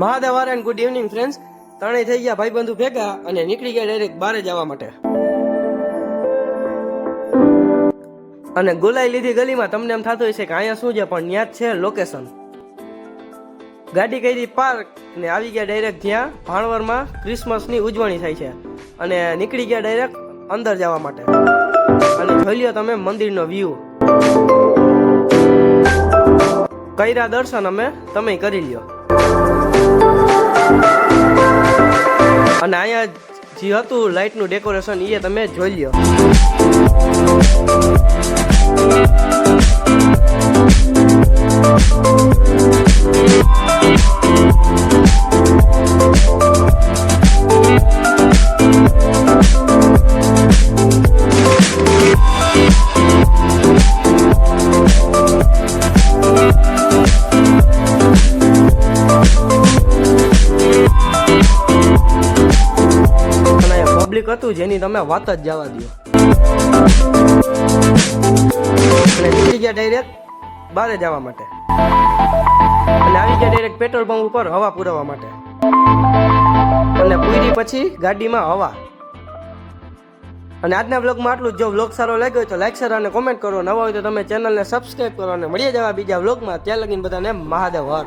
મહાદેવ વારે good evening friends ત્રણેય થઈ ગયા, ભાઈબંધુ ભેગા અને નીકળી ગયા ડાયરેક્ટ બારે જવા માટે. અને ગોલાઈ લીધી ગલીમાં, તમને એમ થતું હશે કે અહીંયા શું છે, પણ ત્યાં જ છે લોકેશન ગાડી કરી પાર્ક ને આવી ગયા ડાયરેક્ટ જ્યાં ભાણવરમાં ક્રિસમસની ઉજવણી થાય છે. અને નીકળી ગયા ડાયરેક્ટ અંદર જવા માટે. અને જોઈ લ્યો તમે મંદિરનો વ્યૂ કર્યા દર્શન અમે, તમે કરી લ્યો. અને અહીંયા જે હતું લાઇટનું ડેકોરેશન એ તમે જોઈ લ્યો. પબ્લિક હતું, જેની તમે વાત જ જવા દો અને નીકળી ગયા ડાયરેક્ટ બારે જવા માટે. અને આવી ગયા ડાયરેક્ટ પેટ્રોલ પંપ ઉપર હવા પુરાવવા માટે. અને પૂરી પછી ગાડીમાં હવા. અને આજના બ્લોગમાં આટલું જ. બ્લોગ સારો લાગ્યો હોય તો લાઈક શેર અને કોમેન્ટ કરો. નવા હોય તો તમે ચેનલને સબસ્ક્રાઈબ કરો. અને મળીએ જવા બીજા બ્લોગમાં ત્યાં લગીને બધાને મહાદેવ હર.